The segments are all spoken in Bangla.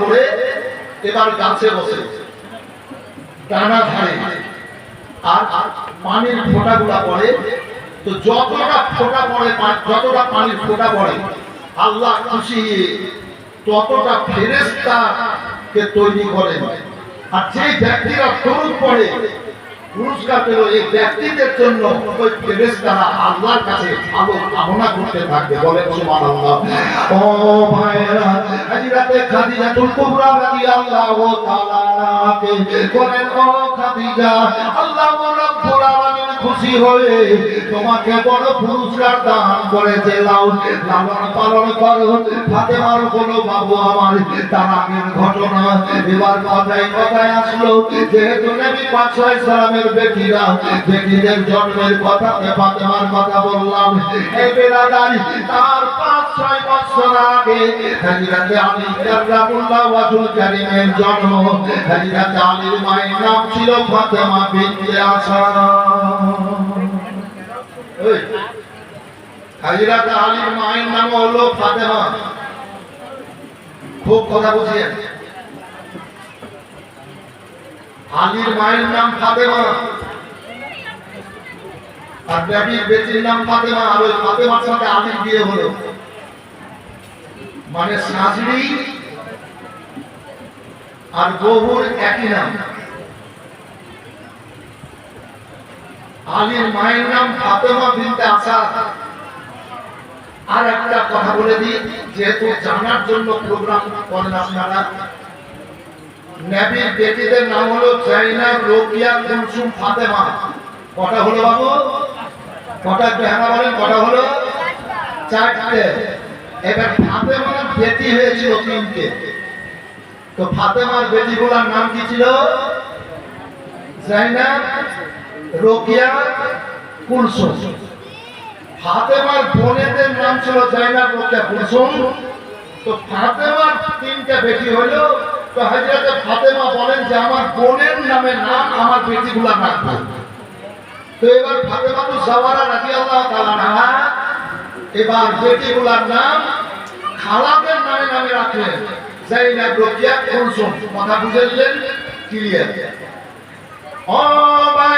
করে এবার গাছে বসে। ডানা ধারে। আর পানির পড়ে। তো যতটা ফোঁটা পড়ে যতটা পানির ফোঁটা পড়ে, আল্লাহ খুশি ততটা ফেরেস্তা কে তৈরি করেন। আর যে ব্যক্তিরা তরুণ পড়ে পুরস্কার পেল এই ব্যক্তিদের জন্য ওই আল্লাহর কাছে আলো কামনা করতে থাকবে। বলে সুবহানাল্লাহ। ও ভাইরা হযরতে খাদিজাতুল কুবরা রাদিয়াল্লাহু তাআলা বলেন, ও খাদিজা, আল্লাহ খুশি হয়ে তোমাকে বড় পুরস্কার দান করেছে লাউ লালন পালন করো। ফাতেমার কোনো বাবু আমার তার আগের ঘটনা এবার কথায় কথায় আসলো। যেহেতু বেটিরা বেটিদের জন্মের কথা ফাতেমার কথা বললাম। এই বেলাদারি তার পাঁচ ছয় বছর আগে হাজিরাতে আলী কার্রামুল্লাহ ওয়াজুল কারিমের জন্ম। হাজিরাতে আলীর মায়ের নাম ছিল ফাতেমা বিনতে ওই, হাজিরাতে আলীর মায়ের নাম হলো ফাতেমা। খুব কথা বুঝিয়ে। মায়ের নাম ফাতেমা। আর নবীর বেটির নাম ফাতেমা। আর ওই ফাতেমার সাথে বিয়ে হলো। মানে শাশুড়ি আর বহুর একই নাম। আলীর মায়ের নাম ফাতেমা বিনতে আসাদ। আর একটা কথা বলে দিই, যেহেতু জানার জন্য প্রোগ্রাম করেন আপনারা নবীর বেটিদের নাম হলো জাইনা রোকিয়া কুলসুম ফাতেমা। কটা হলো বাবু? কটা হ্যাঁ বলেন, কটা হলো? চারটে। এবার ফাতেমার বেটি হয়েছিল তিনটে। তো ফাতেমার বেটিগুলোর নাম কি ছিল? জাইনা রোকিয়া কুলসুম। ফাতেমার বোনেদের নাম ছিল জাইনাব রোকেয়া কুলসুম। তো ফাতেমার তিনটা বেটি হলো, তো হযরতে ফাতেমা বলেন যে, আমার বোনের নামে নাম আমার বেটিগুলা রাখব। তো এবার ফাতেমা তো জাওয়ারা রাদিয়াল্লাহু তাআলা আনহা এবার বেটিগুলার নাম খালাদের নামে নামে রাখলেন জাইনাব রোকেয়া কুলসুম। কথা বুঝলেন ক্লিয়ার। ও ভাইরা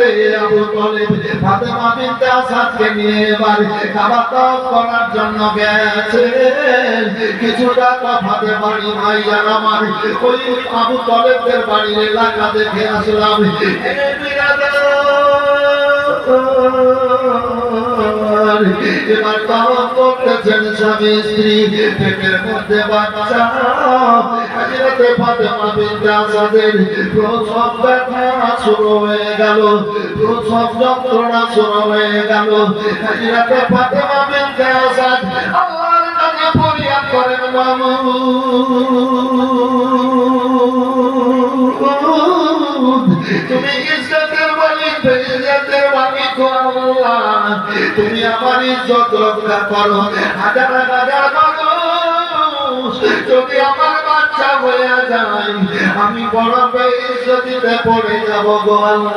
হযরতে আবু তালিব ফাতেমা নিয়ে বাড়িতে কাবা তওয়াফ করার জন্য গেছেন কিছুটা তফাতে বাড়ি ভাইয়ার আমার ওই আবু তালেবদের বাড়ির এলাকা আসলাম বিরাদর এবার তাওয়াফ করতেছেন স্বামী, স্ত্রী পেটের মধ্যে বাচ্চা হযরতে ফাতেমা বিনতে আসাদের প্রসব ব্যথা শুরু হয়ে গেল, প্রসব যন্ত্রণা শুরু হয়ে গেল। হযরতে ফাতেমা বিনতে আসাদ তুমি ইজ্জতের মালিক আল্লাহ তুমি আমার ইজ্জত রক্ষা করো। হাজার হাজার যদি আমার বাচ্চা হয়ে যায়। আমি বড় ইজ্জতিতে পড়ে যাব গো আল্লাহ।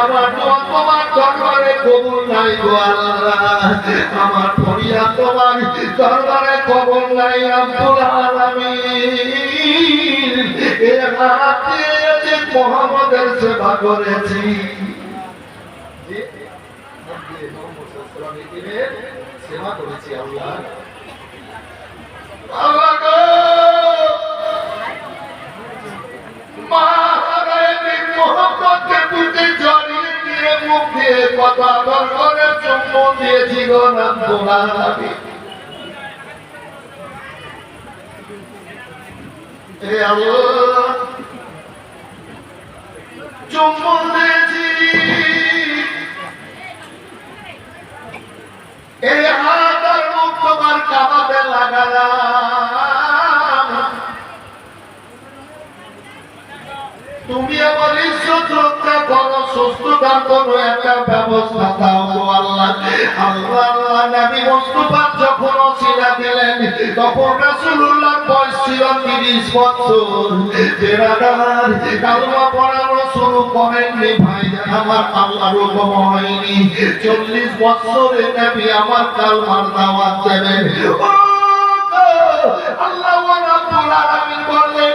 আমার দোয়া তোমার দরবারে কবুল নাই আব্দুল আলামিন। এ মোহাম্মদের সেবা করেছি। সেবা মুখ দিয়ে কথা বল করে চুম্বন দিয়েছিল না তোমার আমি এ আল্লাহ, চুম্বন দিয়েছি। এই হাত আর মুখ তোমার কামাতে লাগালাম তুমি আমার ইজ্জত রক্ষা সুস্থ দান একটা ব্যবস্থা দাও গো আল্লাহ। আল্লাহ আল্লাহ, নবী মুস্তাফা যখন ওসিলা দিলেন, তখন রাসূলুল্লাহ বয়স ছিল 30 বছর। বেরাদার কালমা পড়ানো শুরু করেননি ভাই, আমার আল্লাহর হুকুম হয়নি। 40 বছরে নবী আমার কালমার দাওয়াত দেবেন। আল্লাহ রাব্বুল আলামিন বললেন